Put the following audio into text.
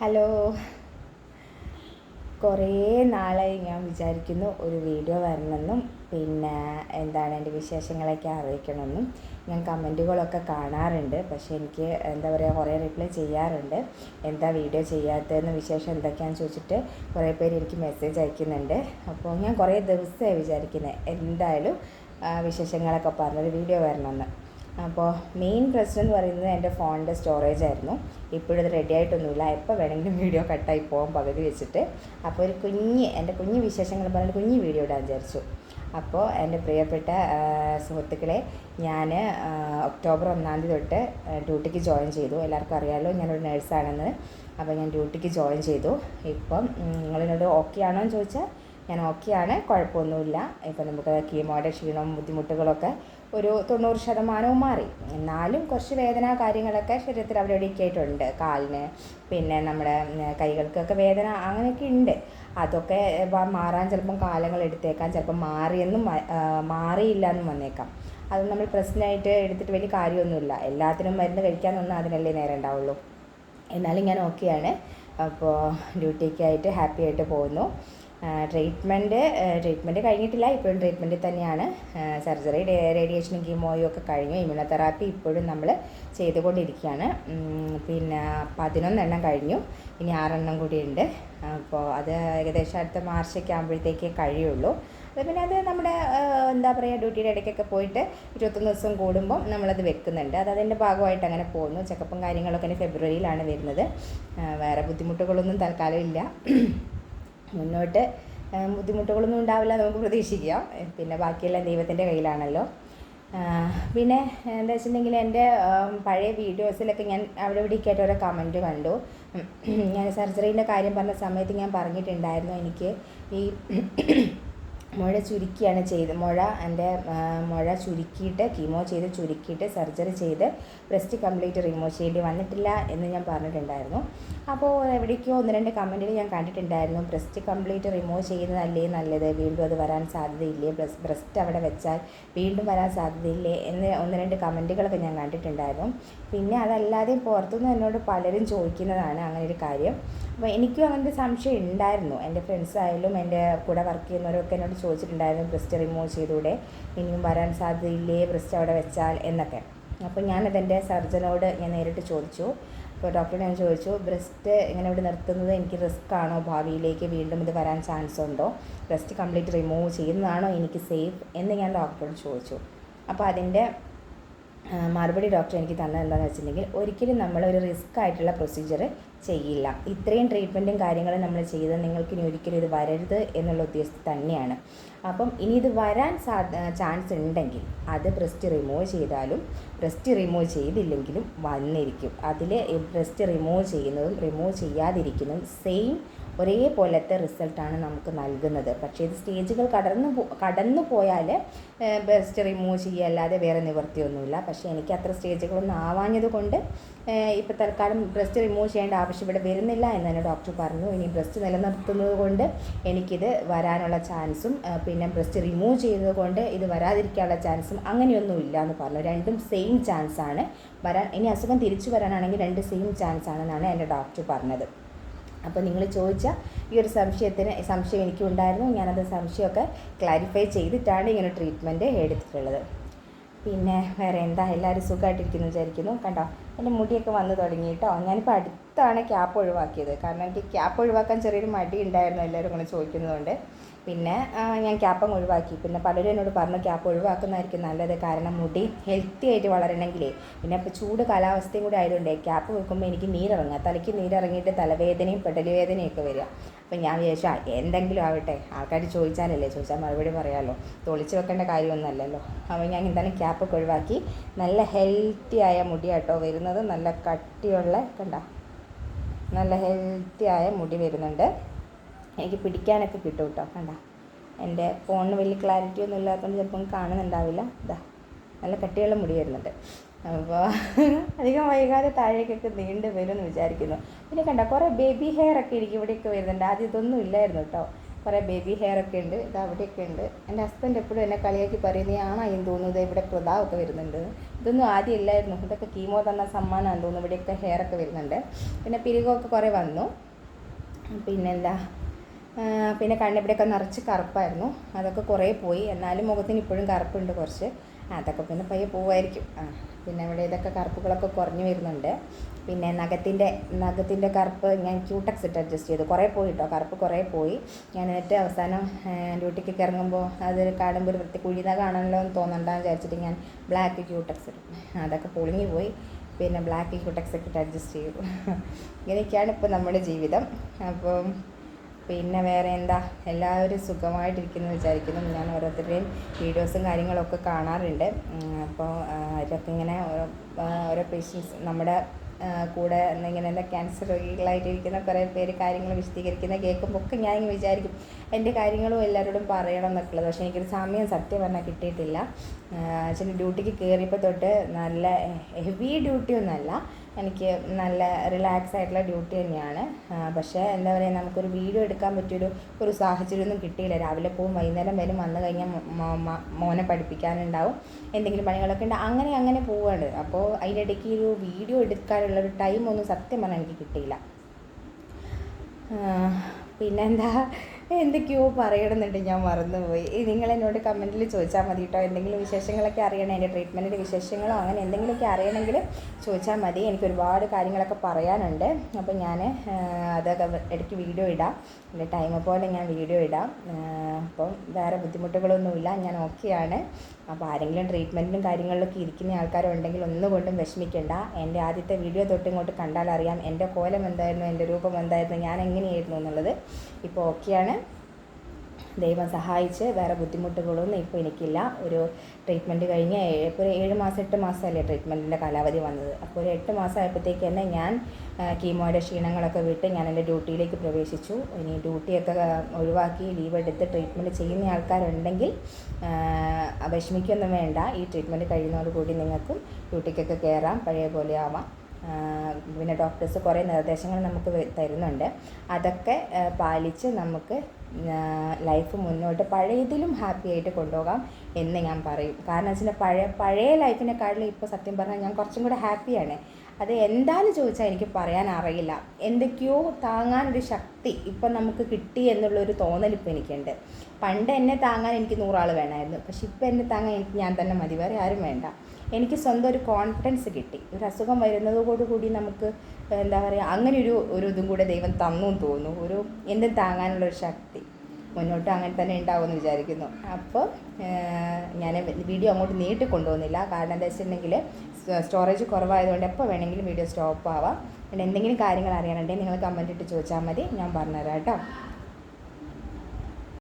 Hello. കുറേ നാളായി ഞാൻ വിചാരിക്കുന്നു ഒരു വീഡിയോ വരണമെന്നും പിന്നെ എന്താണ് എന്റെ വിശേഷങ്ങളൊക്കെ അറിയിക്കണമെന്നും. ഞാൻ കമന്റുകളൊക്കെ കാണാറുണ്ട് പക്ഷേ എനിക്ക് എന്താ പറയുക കുറേ റിപ്ലൈ ചെയ്യാറുണ്ട്. എന്താ വീഡിയോ ചെയ്യാത്തതെന്ന് വിശേഷം എന്തൊക്കെയാണെന്ന് ചോദിച്ചിട്ട് കുറേ പേര് എനിക്ക് മെസ്സേജ് അയക്കുന്നുണ്ട്. അപ്പോൾ ഞാൻ കുറേ ദിവസമായി വിചാരിക്കുന്നത് എന്തായാലും വിശേഷങ്ങളൊക്കെ പറഞ്ഞൊരു വീഡിയോ വരണമെന്ന്. അപ്പോൾ മെയിൻ പ്രശ്നം എന്ന് പറയുന്നത് എന്റെ ഫോണിന്റെ സ്റ്റോറേജ് ആയിരുന്നു. ഇപ്പോഴത് റെഡി ആയിട്ടൊന്നുമില്ല. എപ്പോൾ വേണമെങ്കിലും വീഡിയോ കട്ടായി പോകാൻ പകുതി വെച്ചിട്ട്. അപ്പോൾ ഒരു കുഞ്ഞ് എന്റെ കുഞ്ഞ് വിശേഷങ്ങൾ പറഞ്ഞൊരു കുഞ്ഞ് വീഡിയോ ഇടാൻ വിചാരിച്ചു. അപ്പോൾ എന്റെ പ്രിയപ്പെട്ട സുഹൃത്തുക്കളെ ഞാൻ ഒക്ടോബർ ഒന്നാം തീയതി തൊട്ട് ഡ്യൂട്ടിക്ക് ജോയിൻ ചെയ്തു. എല്ലാവർക്കും അറിയാമല്ലോ ഞാനൊരു നേഴ്സാണെന്ന് അപ്പോൾ ഞാൻ ഡ്യൂട്ടിക്ക് ജോയിൻ ചെയ്തു. ഇപ്പം നിങ്ങളിനോട് ഓക്കെ ആണോ എന്ന് ചോദിച്ചാൽ ഞാൻ ഓക്കെയാണ് കുഴപ്പമൊന്നുമില്ല. ഇപ്പം നമുക്ക് കീമോയുടെ ക്ഷീണവും ബുദ്ധിമുട്ടുകളൊക്കെ ഒരു തൊണ്ണൂറ് ശതമാനവും മാറി. എന്നാലും കുറച്ച് വേദന കാര്യങ്ങളൊക്കെ ശരീരത്തിൽ അവിടെ ആയിട്ടുണ്ട് കാലിന് പിന്നെ നമ്മുടെ കൈകൾക്കൊക്കെ വേദന അങ്ങനെയൊക്കെ ഉണ്ട്. അതൊക്കെ മാറാൻ ചിലപ്പം കാലങ്ങൾ എടുത്തേക്കാം. ചിലപ്പം മാറിയെന്നും മാറിയില്ല എന്നും വന്നേക്കാം. അത് നമ്മൾ പ്രശ്നമായിട്ട് എടുത്തിട്ട് വലിയ കാര്യമൊന്നുമില്ല. എല്ലാത്തിനും മരുന്ന് കഴിക്കാനൊന്നും അതിനല്ലേ നേരം ഉണ്ടാവുള്ളൂ. എന്നാലും ഞാൻ ഓക്കെയാണ്. അപ്പോൾ ഡ്യൂട്ടിക്കായിട്ട് ഹാപ്പി ആയിട്ട് പോകുന്നു. ട്രീറ്റ്മെന്റ് ട്രീറ്റ്മെന്റ് കഴിഞ്ഞിട്ടില്ല. ഇപ്പോഴും ട്രീറ്റ്മെന്റിൽ തന്നെയാണ്. സർജറി റേഡിയേഷനും കീമോയും ഒക്കെ കഴിഞ്ഞു. ഇമ്യൂണോതെറാപ്പി ഇപ്പോഴും നമ്മൾ ചെയ്തുകൊണ്ടിരിക്കുകയാണ്. പിന്നെ പതിനൊന്നെണ്ണം കഴിഞ്ഞു. ഇനി ആറെണ്ണം കൂടി ഉണ്ട് അപ്പോൾ അത് ഏകദേശം അടുത്ത മാർച്ചൊക്കെ ആകുമ്പോഴത്തേക്കേ കഴിയുള്ളൂ. അത് പിന്നെ അത് നമ്മുടെ എന്താ പറയുക ഡ്യൂട്ടിയുടെ ഇടയ്ക്കൊക്കെ പോയിട്ട് ഇരുപത്തൊന്ന് ദിവസം കൂടുമ്പം നമ്മളത് വെക്കുന്നുണ്ട്. അത് അതിന്റെ ഭാഗമായിട്ട് അങ്ങനെ പോകുന്നു. ചെക്കപ്പും കാര്യങ്ങളൊക്കെ ഫെബ്രുവരിയിലാണ് വരുന്നത്. വേറെ ബുദ്ധിമുട്ടുകളൊന്നും തൽക്കാലം ഇല്ല. മുന്നോട്ട് ബുദ്ധിമുട്ടുകളൊന്നും ഉണ്ടാവില്ല നമുക്ക് പ്രതീക്ഷിക്കാം. പിന്നെ ബാക്കിയെല്ലാം ദൈവത്തിന്റെ കയ്യിലാണല്ലോ. പിന്നെ എന്താ വെച്ചിട്ടുണ്ടെങ്കിൽ എന്റെ പഴയ വീഡിയോസിലൊക്കെ ഞാൻ അവിടെ ഇവിടേക്കായിട്ട് ഓരോ കമന്റ് കണ്ടു. ഞാൻ സർജറീന്റെ കാര്യം പറഞ്ഞ സമയത്ത് ഞാൻ പറഞ്ഞിട്ടുണ്ടായിരുന്നു എനിക്ക് ഈ മുഴ ചുരുക്കിയാണ് ചെയ്ത് മുഴ എന്റെ മുഴ ചുരുക്കിയിട്ട് കീമോ ചെയ്ത് ചുരുക്കിയിട്ട് സർജറി ചെയ്ത് ബ്രസ്റ്റ് കംപ്ലീറ്റ് റിമൂവ് ചെയ്യേണ്ടി വന്നിട്ടില്ല എന്ന് ഞാൻ പറഞ്ഞിട്ടുണ്ടായിരുന്നു. അപ്പോൾ എവിടേക്കോ ഒന്ന് രണ്ട് കമന്റിൽ ഞാൻ കണ്ടിട്ടുണ്ടായിരുന്നു. ബ്രസ്റ്റ് കംപ്ലീറ്റ് റിമൂവ് ചെയ്യുന്നതല്ലേ നല്ലത്? വീണ്ടും അത് വരാൻ സാധ്യതയില്ലേ? ബ്രസ് ബ്രസ്റ്റ് അവിടെ വെച്ചാൽ വീണ്ടും വരാൻ സാധ്യതയില്ലേ? എന്ന് ഒന്ന് രണ്ട് കമന്റുകളൊക്കെ ഞാൻ കണ്ടിട്ടുണ്ടായിരുന്നു. പിന്നെ അതല്ലാതെ പുറത്തുനിന്ന് എന്നോട് പലരും ചോദിക്കുന്നതാണ് അങ്ങനെ ഒരു കാര്യം. അപ്പോൾ എനിക്കും അങ്ങനത്തെ സംശയം ഉണ്ടായിരുന്നു. എന്റെ ഫ്രണ്ട്സ് ആയാലും എന്റെ കൂടെ വർക്ക് ചെയ്യുന്നവരൊക്കെ എന്നോട് ചോദിച്ചിട്ടുണ്ടായിരുന്നു ബ്രസ്റ്റ് റിമൂവ് ചെയ്തൂടെ ഇനിയും വരാൻ സാധ്യതയില്ലേ ബ്രസ്റ്റ് അവിടെ വെച്ചാൽ എന്നൊക്കെ. അപ്പോൾ ഞാനതെന്റെ സർജനോട് ഞാൻ നേരിട്ട് ചോദിച്ചു. അപ്പോൾ ഡോക്ടറെ ഞാൻ ചോദിച്ചു ബ്രസ്റ്റ് ഇങ്ങനെ ഇവിടെ നിർത്തുന്നത്? എനിക്ക് റിസ്ക് ആണോ ഭാവിയിലേക്ക്? വീണ്ടും ഇത് വരാൻ ചാൻസ് ഉണ്ടോ? ബ്രസ്റ്റ് കംപ്ലീറ്റ് റിമൂവ് ചെയ്യുന്നതാണോ? എനിക്ക് സേഫ് എന്ന് ഞാൻ ഡോക്ടറോട് ചോദിച്ചു. അപ്പോൾ അതിന്റെ മറുപടി ഡോക്ടർ എനിക്ക് തന്നത് എന്താണെന്ന് വെച്ചിട്ടുണ്ടെങ്കിൽ ഒരിക്കലും നമ്മൾ ഒരു റിസ്ക് ആയിട്ടുള്ള പ്രൊസീജിയർ ചെയ്യില്ല. ഇത്രയും ട്രീറ്റ്മെന്റും കാര്യങ്ങളും നമ്മൾ ചെയ്ത് നിങ്ങൾക്ക് ഇനി ഒരിക്കലും ഇത് വരരുത് എന്നുള്ള ഉദ്ദേശത്തിൽ തന്നെയാണ്. അപ്പം ഇനി ഇത് വരാൻ സാ ചാൻസ് ഉണ്ടെങ്കിൽ അത് ബ്രസ്റ്റ് റിമൂവ് ചെയ്താലും ബ്രസ്റ്റ് റിമൂവ് ചെയ്തില്ലെങ്കിലും വന്നിരിക്കും. അതിൽ ബ്രസ്റ്റ് റിമൂവ് ചെയ്യുന്നതും റിമൂവ് ചെയ്യാതിരിക്കുന്നതും സെയിം ഒരേപോലത്തെ റിസൾട്ടാണ് നമുക്ക് നൽകുന്നത്. പക്ഷേ ഇത് സ്റ്റേജുകൾ കടന്നു കടന്നു പോയാൽ ബ്രസ്റ്റ് റിമൂവ് ചെയ്യുക അല്ലാതെ വേറെ നിവൃത്തിയൊന്നുമില്ല. പക്ഷേ എനിക്ക് അത്ര സ്റ്റേജുകളൊന്നും ആവാഞ്ഞത് കൊണ്ട് ഇപ്പോൾ തൽക്കാലം ബ്രസ്റ്റ് റിമൂവ് ചെയ്യേണ്ട ആവശ്യം ഇവിടെ വരുന്നില്ല എന്ന് തന്നെ ഡോക്ടർ പറഞ്ഞു. ഇനി ബ്രസ്റ്റ് നിലനിർത്തുന്നത് കൊണ്ട് എനിക്കിത് വരാനുള്ള ചാൻസും പിന്നെ ബ്രസ്റ്റ് റിമൂവ് ചെയ്യുന്നത് കൊണ്ട് ഇത് വരാതിരിക്കാനുള്ള ചാൻസും അങ്ങനെയൊന്നും ഇല്ല എന്ന് പറഞ്ഞു. രണ്ടും സെയിം ചാൻസ് ആണ്. വരാൻ ഇനി അസുഖം തിരിച്ചു വരാനാണെങ്കിൽ രണ്ട് സെയിം ചാൻസ് ആണെന്നാണ് എന്റെ ഡോക്ടർ പറഞ്ഞത്. അപ്പോൾ നിങ്ങൾ ചോദിച്ച ഈ ഒരു സംശയത്തിന് സംശയം എനിക്കുണ്ടായിരുന്നു. ഞാനത് സംശയമൊക്കെ ക്ലാരിഫൈ ചെയ്തിട്ടാണ് ഇങ്ങനെ ട്രീറ്റ്മെന്റ് എടുത്തിട്ടുള്ളത്. പിന്നെ വേറെ എന്താ? എല്ലാവരും സുഖമായിട്ടിരിക്കുന്നു വിചാരിക്കുന്നു. കണ്ടോ? എന്റെ മുടിയൊക്കെ വന്നു തുടങ്ങി കേട്ടോ. ഞാനിപ്പോൾ അടുത്താണ് ക്യാപ്പ് ഒഴിവാക്കിയത്. കാരണം എനിക്ക് ക്യാപ്പ് ഒഴിവാക്കാൻ ചെറിയൊരു മടി ഉണ്ടായിരുന്നു. എല്ലാവരും ഇങ്ങനെ ചോദിക്കുന്നതുകൊണ്ട്. പിന്നെ ഞാൻ ക്യാപ്പം ഒഴിവാക്കി. പിന്നെ പലരും എന്നോട് പറഞ്ഞു ക്യാപ്പ് ഒഴിവാക്കുന്നതായിരിക്കും നല്ലത്. കാരണം മുടി ഹെൽത്തി ആയിട്ട് വളരണമെങ്കിലേ പിന്നെ ഇപ്പോൾ ചൂട് കാലാവസ്ഥയും കൂടി ആയതുകൊണ്ട് ക്യാപ്പ് വെക്കുമ്പോൾ എനിക്ക് നീരിറങ്ങുക. തലയ്ക്ക് നീരിറങ്ങിയിട്ട് തലവേദനയും പെടലുവേദനയും ഒക്കെ വരിക. അപ്പം ഞാൻ വിചാരിച്ചു എന്തെങ്കിലും ആവട്ടെ. ആൾക്കാർ ചോദിച്ചാലല്ലേ ചോദിച്ചാൽ മറുപടി പറയാമല്ലോ തൊളിച്ച് വെക്കേണ്ട കാര്യമൊന്നുമല്ലല്ലോ. അപ്പോൾ ഞാൻ എന്തായാലും ക്യാപ്പൊക്കെ ഒഴിവാക്കി. നല്ല ഹെൽത്തി ആയ മുടിയാട്ടോ വരുന്നത്. നല്ല കട്ടിയുള്ള കണ്ട? നല്ല ഹെൽത്തി ആയ മുടി വരുന്നുണ്ട്. എനിക്ക് പിടിക്കാനൊക്കെ കിട്ടും കേട്ടോ കണ്ട. എന്റെ ഫോണിന് വലിയ ക്ലാരിറ്റി ഒന്നും ഇല്ലാത്തതുകൊണ്ട് ചിലപ്പം കാണുന്നുണ്ടാവില്ല. ഇതാ നല്ല കട്ടിയുള്ള മുടി വരുന്നുണ്ട്. അപ്പോൾ അധികം വൈകാതെ താഴേക്കൊക്കെ നീണ്ടു എന്ന് വിചാരിക്കുന്നു. പിന്നെ കണ്ട കുറേ ബേബി ഹെയർ ഒക്കെ എനിക്ക് ഇവിടെയൊക്കെ വരുന്നുണ്ട്. ആദ്യം ഇതൊന്നും ഇല്ലായിരുന്നു കേട്ടോ. കുറേ ബേബി ഹെയർ ഒക്കെ ഉണ്ട് ഇത് അവിടെയൊക്കെ ഉണ്ട്. എന്റെ ഹസ്ബൻഡ് എപ്പോഴും എന്നെ കളിയാക്കി പറയും നീ എന്ന് തോന്നുന്നത് ഇവിടെ പ്രതാവൊക്കെ വരുന്നുണ്ട്. ഇതൊന്നും ആദ്യം ഇല്ലായിരുന്നു. ഇതൊക്കെ കീമോ തന്ന സമ്മാനമാണെന്ന് തോന്നുന്നു ഇവിടെയൊക്കെ ഹെയർ ഒക്കെ വരുന്നുണ്ട്. പിന്നെ പിരികമൊക്കെ കുറേ വന്നു. പിന്നെന്താ? പിന്നെ കണ്ണിവിടെയൊക്കെ നിറച്ച് കറുപ്പായിരുന്നു. അതൊക്കെ കുറേ പോയി. എന്നാലും മുഖത്തിന് ഇപ്പോഴും കറുപ്പുണ്ട് കുറച്ച്. അതൊക്കെ പിന്നെ പയ്യെ പോവായിരിക്കും. ആ പിന്നെ ഇവിടെ ഇതൊക്കെ കറുപ്പുകളൊക്കെ കുറഞ്ഞു വരുന്നുണ്ട്. പിന്നെ നഖത്തിന്റെ നഖത്തിന്റെ കറുപ്പ് ഞാൻ ക്യൂട്ടക്സ് ഇട്ട് അഡ്ജസ്റ്റ് ചെയ്തു. കുറേ പോയി കേട്ടോ കറുപ്പ് കുറേ പോയി. ഞാൻ എന്നിട്ട് അവസാനം ഡ്യൂട്ടിക്കൊക്കെ ഇറങ്ങുമ്പോൾ അത് കാണുമ്പോൾ ഒരു വൃത്തി കുഴിത കാണണമല്ലോ എന്ന് തോന്നണ്ടെന്ന് വിചാരിച്ചിട്ട് ഞാൻ ബ്ലാക്ക് ക്യൂട്ടക്സ് ഇടും അതൊക്കെ പൊളിഞ്ഞു പോയി. പിന്നെ ബ്ലാക്ക് ക്യൂട്ടക്സ് ഒക്കെ ഇട്ട് അഡ്ജസ്റ്റ് ചെയ്തു. ഇങ്ങനെയൊക്കെയാണ് ഇപ്പോൾ നമ്മുടെ ജീവിതം. അപ്പം പിന്നെ വേറെ എന്താ? എല്ലാവരും സുഖമായിട്ടിരിക്കുന്നു വിചാരിക്കുന്നു. ഞാൻ ഓരോരുത്തരുടെയും വീഡിയോസും കാര്യങ്ങളൊക്കെ കാണാറുണ്ട്. അപ്പോൾ അവരൊക്കെ ഇങ്ങനെ ഓരോ പേഷ്യൻസ് നമ്മുടെ കൂടെ ഇങ്ങനെ എന്താ ക്യാൻസർ രോഗികളായിട്ടിരിക്കുന്ന കുറേ പേര് കാര്യങ്ങൾ വിശദീകരിക്കുന്ന കേൾക്കുമ്പോൾ ഒക്കെ ഇങ്ങനെ വിചാരിക്കും എന്റെ കാര്യങ്ങളും എല്ലാവരോടും പറയണം എന്നൊക്കെ ഉള്ളത് പക്ഷേ എനിക്കൊരു സമയം സത്യം പറഞ്ഞാൽ കിട്ടിയിട്ടില്ല. അച്ഛന്റെ ഡ്യൂട്ടിക്ക് കയറിയപ്പോൾ തൊട്ട് നല്ല ഹെവി ഡ്യൂട്ടി ഒന്നുമല്ല. എനിക്ക് നല്ല റിലാക്സ് ആയിട്ടുള്ള ഡ്യൂട്ടി തന്നെയാണ്. പക്ഷേ എന്താ പറയുക നമുക്കൊരു വീഡിയോ എടുക്കാൻ പറ്റിയൊരു ഒരു സാഹചര്യമൊന്നും കിട്ടിയില്ല. രാവിലെ പോവും വൈകുന്നേരം വരും വന്നു കഴിഞ്ഞാൽ മോനെ പഠിപ്പിക്കാനുണ്ടാവും എന്തെങ്കിലും പണികളൊക്കെ ഉണ്ട്. അങ്ങനെ അങ്ങനെ പോവാണ്. അപ്പോൾ അതിനിടയ്ക്ക് ഒരു വീഡിയോ എടുക്കാനുള്ള ഒരു ടൈം ഒന്നും സത്യം പറഞ്ഞാൽ എനിക്ക് കിട്ടിയില്ല. പിന്നെന്താ? എന്തൊക്കെയോ പറയണമെന്നുണ്ട്. ഞാൻ മറന്നുപോയി. നിങ്ങൾ എന്നോട് കമന്റിൽ ചോദിച്ചാൽ മതി കേട്ടോ. എന്തെങ്കിലും വിശേഷങ്ങളൊക്കെ അറിയണം എന്റെ ട്രീറ്റ്മെന്റിന്റെ വിശേഷങ്ങളോ അങ്ങനെ എന്തെങ്കിലുമൊക്കെ അറിയണമെങ്കിൽ ചോദിച്ചാൽ മതി. എനിക്ക് ഒരുപാട് കാര്യങ്ങളൊക്കെ പറയാനുണ്ട്. അപ്പോൾ ഞാൻ അതൊക്കെ ഇടയ്ക്ക് വീഡിയോ ഇടാം. എന്റെ ടൈം പോലെ ഞാൻ വീഡിയോ ഇടാം. അപ്പം വേറെ ബുദ്ധിമുട്ടുകളൊന്നുമില്ല. ഞാൻ ഓക്കെയാണ് അപ്പോൾ ആരെങ്കിലും ട്രീറ്റ്മെന്റിനും കാര്യങ്ങളിലൊക്കെ ഇരിക്കുന്ന ആൾക്കാരുണ്ടെങ്കിൽ ഒന്നുകൊണ്ടും വിഷമിക്കേണ്ട. എന്റെ ആദ്യത്തെ വീഡിയോ തൊട്ട് ഇങ്ങോട്ട് കണ്ടാൽ അറിയാം എന്റെ കോലം എന്തായിരുന്നു എന്റെ രൂപം എന്തായിരുന്നു ഞാൻ എങ്ങനെയായിരുന്നു എന്നുള്ളത്. ഇപ്പോൾ ഓക്കെയാണ് ദൈവം സഹായിച്ച് വേറെ ബുദ്ധിമുട്ടുകളൊന്നും ഇപ്പോൾ എനിക്കില്ല. ഒരു ട്രീറ്റ്മെന്റ് കഴിഞ്ഞ് ഇപ്പോൾ ഒരു ഏഴ് മാസം എട്ട് മാസമല്ലേ ട്രീറ്റ്മെന്റിന്റെ കാലാവധി വന്നത്. അപ്പോൾ ഒരു എട്ട് മാസം ആയപ്പോഴത്തേക്ക് തന്നെ ഞാൻ കീമോയുടെ ക്ഷീണങ്ങളൊക്കെ വിട്ട് ഞാൻ എന്റെ ഡ്യൂട്ടിയിലേക്ക് പ്രവേശിച്ചു. ഇനി ഡ്യൂട്ടിയൊക്കെ ഒഴിവാക്കി ലീവ് എടുത്ത് ട്രീറ്റ്മെന്റ് ചെയ്യുന്ന ആൾക്കാരുണ്ടെങ്കിൽ വിഷമിക്കൊന്നും വേണ്ട. ഈ ട്രീറ്റ്മെന്റ് കഴിയുന്നതോടുകൂടി നിങ്ങൾക്കും ഡ്യൂട്ടിക്കൊക്കെ കയറാം പഴയ പോലെ ആവാം. പിന്നെ ഡോക്ടേഴ്സ് കുറേ നിർദ്ദേശങ്ങൾ നമുക്ക് തരുന്നുണ്ട്. അതൊക്കെ പാലിച്ച് നമുക്ക് ലൈഫ് മുന്നോട്ട് പഴയതിലും ഹാപ്പി ആയിട്ട് കൊണ്ടുപോകാം എന്ന് ഞാൻ പറയും. കാരണം വെച്ചാൽ പഴയ പഴയ ലൈഫിനെക്കാളും ഇപ്പോൾ സത്യം പറഞ്ഞാൽ ഞാൻ കുറച്ചും കൂടെ ഹാപ്പിയാണ് അത് എന്താണെന്ന് ചോദിച്ചാൽ എനിക്ക് പറയാൻ അറിയില്ല. എന്തൊക്കെയോ താങ്ങാനൊരു ശക്തി ഇപ്പം നമുക്ക് കിട്ടി എന്നുള്ളൊരു തോന്നൽ ഇപ്പോൾ എനിക്കുണ്ട്. പണ്ട് എന്നെ താങ്ങാൻ എനിക്ക് നൂറാൾ വേണമായിരുന്നു പക്ഷെ ഇപ്പം എന്നെ താങ്ങാൻ എനിക്ക് ഞാൻ തന്നെ മതി. വേറെ ആരും വേണ്ട. എനിക്ക് സ്വന്തം ഒരു കോൺഫിഡൻസ് കിട്ടി. ഒരു അസുഖം വരുന്നതോടുകൂടി നമുക്ക് എന്താ പറയുക അങ്ങനെ ഒരു ഒരു ഇതും കൂടെ ദൈവം തന്നു തോന്നുന്നു. ഒരു എന്തും താങ്ങാനുള്ള ഒരു ശക്തി മുന്നോട്ട് അങ്ങനെ തന്നെ ഉണ്ടാവുമെന്ന് വിചാരിക്കുന്നു. അപ്പോൾ ഞാൻ വീഡിയോ അങ്ങോട്ട് നീട്ടി കൊണ്ടുപോകുന്നില്ല കാരണം എന്താ വെച്ചിട്ടുണ്ടെങ്കിൽ സ്റ്റോറേജ് കുറവായതുകൊണ്ട് എപ്പോൾ വേണമെങ്കിലും വീഡിയോ സ്റ്റോപ്പ് ആവാം. എന്തെങ്കിലും കാര്യങ്ങൾ അറിയാനുണ്ടെങ്കിൽ നിങ്ങൾ കമന്റ് ഇട്ട് ചോദിച്ചാൽ മതി. ഞാൻ പറഞ്ഞുതരാം കേട്ടോ.